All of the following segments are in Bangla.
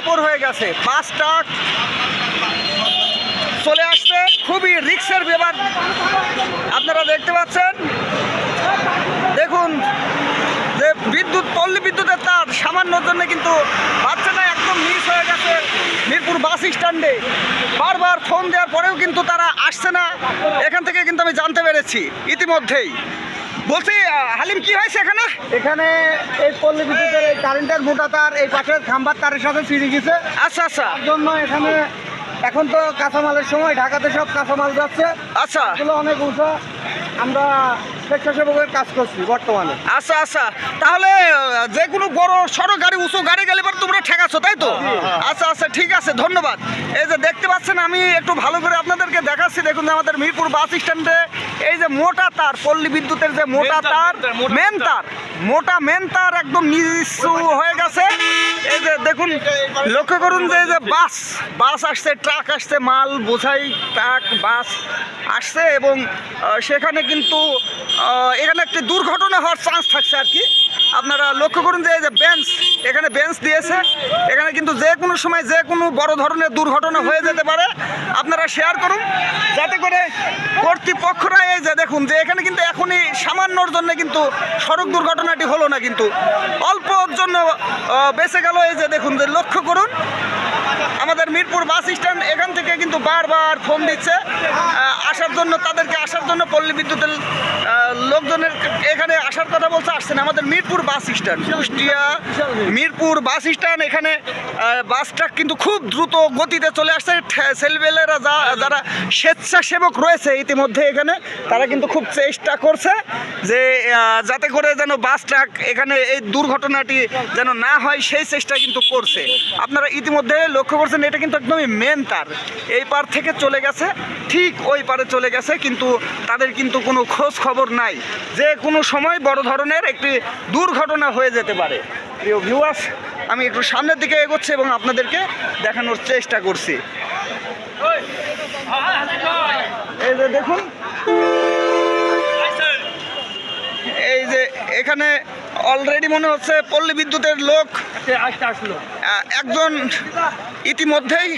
ফাপড় হয়ে গেছে। বাস ট্রাক চলে আসছে খুবই রিক্সের ব্যাপার। আপনারা দেখতে পাচ্ছেন? দেখুন, যে বিদ্যুৎ, পল্লী বিদ্যুতের তার সামান্যর জন্য কিন্তু বাচ্চাটা একদম মিস হয়ে গেছে মিরপুর বাস স্ট্যান্ডে। বারবার ফোন দেওয়ার পরেও কিন্তু তারা আসছে না। এখান থেকে কিন্তু আমি জানতে পেরেছি। ইতিমধ্যেই বলছি হালিম কি হয়েছে এখানে? এখানে এই পল্লী বিদ্যুতের এই কারেন্টের মোটা তার এই পাশের খাম্বার তারের সাথে ফিরে গেছে। আচ্ছা আচ্ছা। জন্য এখানে এখন তো কাঁচামালের সময় ঢাকাতে সব কাঁচামাল যাচ্ছে। আচ্ছা। এগুলো অনেক উঁচা। আমরা স্বেচ্ছাসেবকের কাজ করছি বর্তমানে। আচ্ছা আচ্ছা। তাহলে যে কোনো বড় সড়ক গাড়ি উঁচু গাড়ি গেলে পর তোমরা ঠেকাচ্ছ তাই তো? আচ্ছা আচ্ছা ঠিক আছে ধন্যবাদ। এই যে দেখতে পাচ্ছেন আমি একটু ভালো করে আপনাদেরকে দেখাচ্ছি। দেখুন যে আমাদের মিরপুর বাস স্ট্যান্ডে এই যে মোটা তার পল্লী বিদ্যুতের যে মোটা তার মেন তার মোটা মেন তার। একদম নিচু হয়ে গেছে। এই যে দেখুন লক্ষ্য করুন যে এই যে বাস বাস আসছে ট্রাক আসছে মাল বোঝাই ট্রাক বাস আসছে এবং সেখানে কিন্তু এখানে একটি দুর্ঘটনা হওয়ার চান্স থাকছে আর কি। আপনারা লক্ষ্য করুন যে বেঞ্চ এখানে বেঞ্চ দিয়েছে। এখানে কিন্তু যে কোনো সময় যে কোনো বড় ধরনের দুর্ঘটনা হয়ে যেতে পারে। আপনারা শেয়ার করুন, যাতে করে কর্তৃপক্ষরা এই যে দেখুন যে এখানে কিন্তু এখনই সামান্যর জন্য কিন্তু সড়ক দুর্ঘটনাটি হলো না কিন্তু। অল্পর জন্য বেঁচে গেল এই যে দেখুন, যে লক্ষ্য করুন। আমাদের মিরপুর বাস স্ট্যান্ড এখান থেকে কিন্তু বারবার ফোন দিচ্ছে আসার জন্য, তাদেরকে আসার জন্য পল্লী বিদ্যুতের লোকজনের এখানে আসার কথা বলছে আসছেন আমাদের Mirpur bus stand. Kushtia Mirpur bus stand, এখানে বাস ট্রাক কিন্তু খুব দ্রুত গতিতে চলে আসছে। ছেলেবেলেরা যা, যারা স্বেচ্ছাসেবক রয়েছে ইতিমধ্যে এখানে, তারা কিন্তু খুব চেষ্টা করছে যে যাতে করে যেন বাস ট্রাক এখানে এই দুর্ঘটনাটি যেন না হয়, সেই চেষ্টা কিন্তু করছে। আপনারা ইতিমধ্যে লক্ষ্য করছেন, এটা কিন্তু একদমই মেন তার। এই পার থেকে চলে গেছে, ঠিক ওই পারে চলে গেছে, কিন্তু তাদের কিন্তু কোনো খোঁজ খবর নাই। যে কোনো সময় বড় ধরনের একটি দুর্ঘটনা হয়ে যেতে পারে। প্রিয় ভিউয়ার্স আমি একটু সামনের দিকে এগোচ্ছি এবং আপনাদেরকে দেখানোর চেষ্টা করছি। এই যে দেখুন। এই যে এখানে অলরেডি মনে হচ্ছে পল্লী বিদ্যুতের লোক একজন ইতিমধ্যেই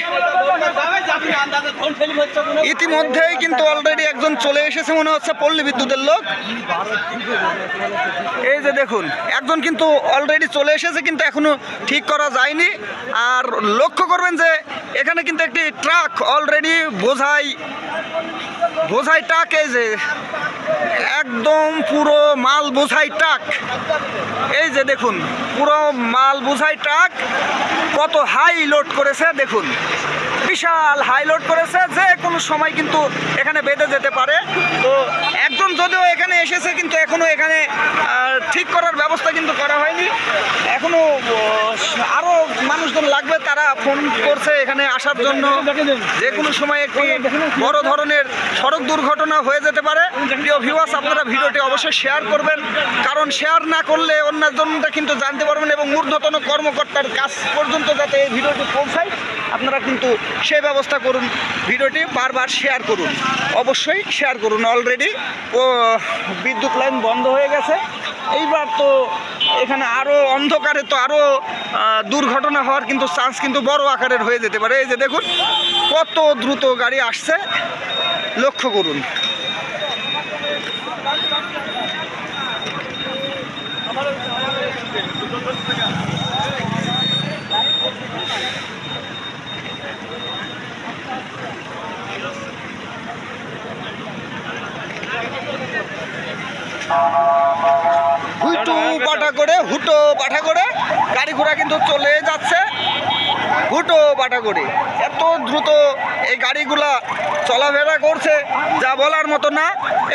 ইতিমধ্যেই কিন্তু অলরেডি একজন চলে এসেছে মনে হচ্ছে পল্লী বিদ্যুতের লোক। এই যে দেখুন একজন কিন্তু অলরেডি চলে এসেছে কিন্তু এখনও ঠিক করা যায়নি। আর লক্ষ্য করবেন যে এখানে কিন্তু একটি ট্রাক অলরেডি বোঝাই বোঝাই ট্রাক এই যে একদম পুরো মাল বোঝাই ট্রাক এই যে দেখুন পুরো মাল বোঝাই ট্রাক কত হাই লোড করেছে দেখুন। বিশাল হাই লোড করেছে যে কোনো সময় কিন্তু এখানে বেঁধে যেতে পারে। তো একজন যদিও এখানে এসেছে কিন্তু এখনও এখানে ঠিক করার ব্যবস্থা কিন্তু করা হয়নি। এখনও আহ, আরও মানুষজন লাগবে তারা ফোন করছে এখানে আসার জন্য। যে কোনো সময় একটি বড় ধরনের সড়ক দুর্ঘটনা হয়ে যেতে পারে। প্রিয় ভিউয়ার্স আপনারা ভিডিওটি অবশ্যই শেয়ার করবেন। কারণ শেয়ার না করলে অন্যজনটা কিন্তু জানতে পারবেন এবং ঊর্ধ্বতন কর্মকর্তার কাছ পর্যন্ত যাতে এই ভিডিওটি পৌঁছায়, আপনারা কিন্তু সেই ব্যবস্থা করুন। ভিডিওটি বারবার শেয়ার করুন। অবশ্যই শেয়ার করুন। অলরেডি ও, বিদ্যুৎ লাইন বন্ধ হয়ে গেছে। এইবার তো এখানে আরও অন্ধকারে তো আরও দুর্ঘটনা হওয়ার কিন্তু চান্স কিন্তু বড় আকারের হয়ে যেতে পারে। এই যে দেখুন, কত দ্রুত গাড়ি আসছে। লক্ষ্য করুন। হুটু পাঠা করে, হুটো পাঠা করে, গাড়ি ঘোড়া কিন্তু চলে যাচ্ছে। হুটো পাঠা করে। এত দ্রুত এই গাড়িগুলা চলাফেরা করছে, যা বলার মতো না।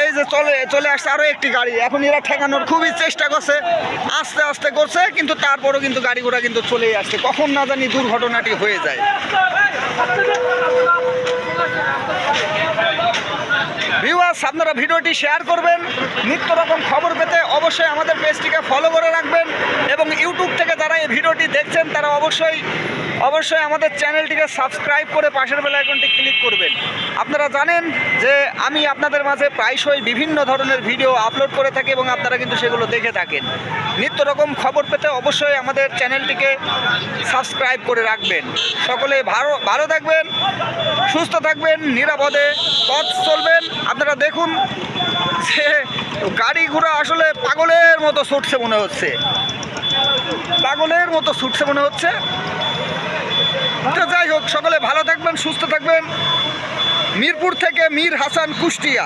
এই যে চলে চলে আসছে আরও একটি গাড়ি। এখন এরা ঠেকানোর খুবই চেষ্টা করছে, আস্তে আস্তে করছে, কিন্তু তারপরেও কিন্তু গাড়ি ঘোড়া কিন্তু চলেই আসছে। কখন না জানি দুর্ঘটনাটি হয়ে যায়। আপনারা ভিডিওটি শেয়ার করবেন, নিত্য রকম খবর পেতে অবশ্যই আমাদের পেজটিকে ফলো করে রাখবেন এবং ইউটিউব থেকে যারা এই ভিডিওটি দেখছেন, তারা অবশ্যই অবশ্যই আমাদের চ্যানেলটিকে সাবস্ক্রাইব করে পাশের বেল আইকনটি ক্লিক করবেন। আপনারা জানেন যে আমি আপনাদের মাঝে প্রায়শই বিভিন্ন ধরনের ভিডিও আপলোড করে থাকি এবং আপনারা কিন্তু সেগুলো দেখে থাকেন। নিত্য রকম খবর পেতে অবশ্যই আমাদের চ্যানেলটিকে সাবস্ক্রাইব করে রাখবেন। সকলে ভালো ভালো থাকবেন, সুস্থ থাকবেন, নিরাপদে পথ চলবেন। আপনারা দেখুন যে গাড়ি ঘোড়া আসলে পাগলের মতো ছুটছে মনে হচ্ছে। পাগলের মতো ছুটছে মনে হচ্ছে। তো যাই হোক সকলে ভালো থাকবেন সুস্থ থাকবেন। মিরপুর থেকে মীর হাসান কুষ্টিয়া।